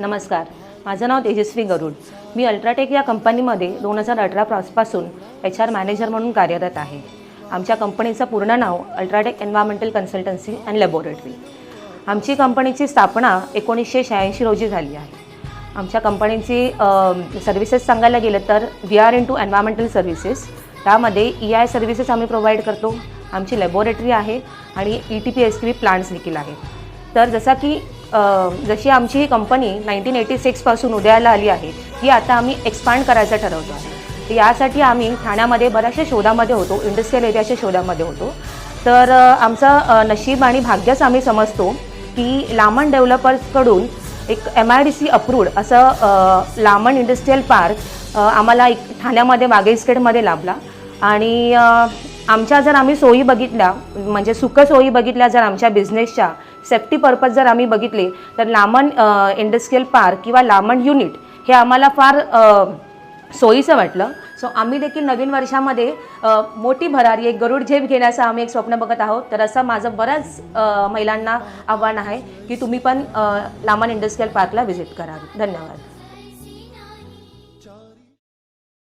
नमस्कार. माझं नाव तेजस्वी गरुड. मी अल्ट्राटेक या कंपनीमध्ये दोन हजार अठरा पासून एच आर मॅनेजर म्हणून कार्यरत आहे. आमच्या कंपनीचं पूर्ण नाव UltraTech environmental consultancy and laboratory आमची कंपनीची स्थापना एकोणीसशे शहाऐंशी रोजी झाली आहे. आमच्या कंपनीची सर्व्हिसेस सांगायला गेलं तर we are into environmental services त्यामध्ये ई आय सर्व्हिसेस आम्ही प्रोव्हाइड करतो. आमची लॅबोरेटरी आहे आणि E T P S T P plants देखील आहेत. तर जसा की जशी आमची ही कंपनी नाईन्टीन एटी सिक्सपासून उदयाला आली आहे ती आता आम्ही एक्सपांड करायचं ठरवतो आहे. तर यासाठी आम्ही ठाण्यामध्ये बऱ्याचशा शोधामध्ये होतो इंडस्ट्रियल एरियाच्या शोधामध्ये होतो. तर आमचं नशीब आणि भाग्यच आम्ही समजतो की लामण डेव्हलपर्सकडून एक M I D C approved असं लामण इंडस्ट्रियल पार्क आम्हाला एक ठाण्यामध्ये वाघेस्टेडमध्ये लाभला. आणि आमच्या जर आम्ही सोयी बघितल्या म्हणजे सुख सोयी बघितल्या जर आमच्या बिझनेसच्या सेफ्टी पर्पज जर आम्ही बघितले तर लामण इंडस्ट्रीयल पार्क किंवा लामण युनिट हे आम्हाला फार सोयीचं वाटलं. सो आम्ही देखील नवीन वर्षामध्ये मोठी भरारी एक गरुड झेप घेण्याचं आम्ही एक स्वप्न बघत आहोत. तर असं माझं बऱ्याच महिलांना आव्हान आहे की तुम्ही पण लामण इंडस्ट्रीयल पार्कला व्हिजिट करा. धन्यवाद.